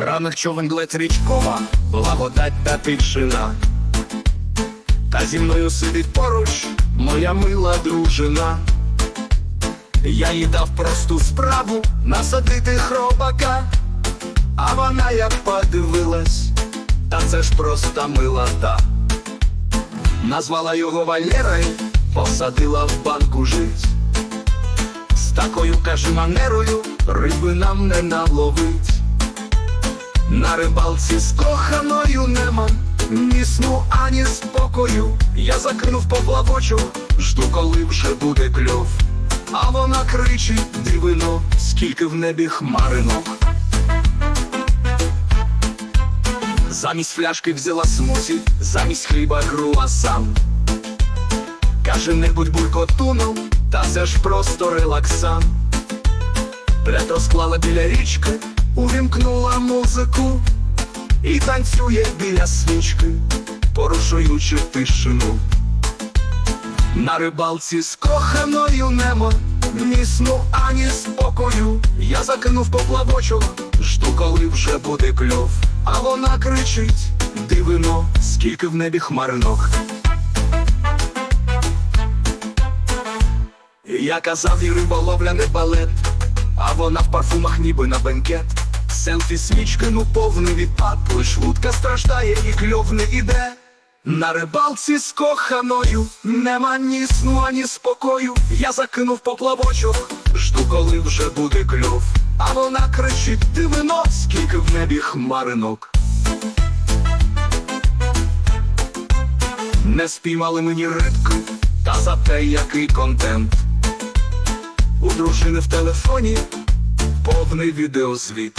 Ранок човен глець річкова, благодать та тишина. Та зі мною сидить поруч моя мила дружина. Я їй дав просту справу насадити хробака, а вона як подивилась, та це ж просто милота. Назвала його Валерою, посадила в банку жить. З такою каже манерою риби нам не наловить. На рибалці з коханою нема ні сну, ані спокою. Я закинув поплавочок, жду, коли вже буде кльов. А вона кричить дивино, скільки в небі хмаринок. Замість фляшки взяла смузі, замість хліба круасан. Каже, не будь буркотуном, та це ж просто релаксан. Плед розклала біля річки, увімкнула музику і танцює біля свічки, порушуючи тишину. На рибалці з коханою нема ні сну, ані спокою. Я закинув поплавочок, жду, коли вже буде кльов. А вона кричить: дивино, скільки в небі хмаринок. Я казав, і риболовля не балет, а вона в парфумах ніби на бенкет. Селфі свічки, ну повний відпад, лиш вудка страждає і кльов не іде. На рибалці з коханою нема ні сну, ані спокою. Я закинув поплавочок, жду, коли вже буде кльов. А вона кричить, дивино, скільки в небі хмаринок. Не спіймали мені рибки, та за те, який контент. У дружини в телефоні повний відеозвіт.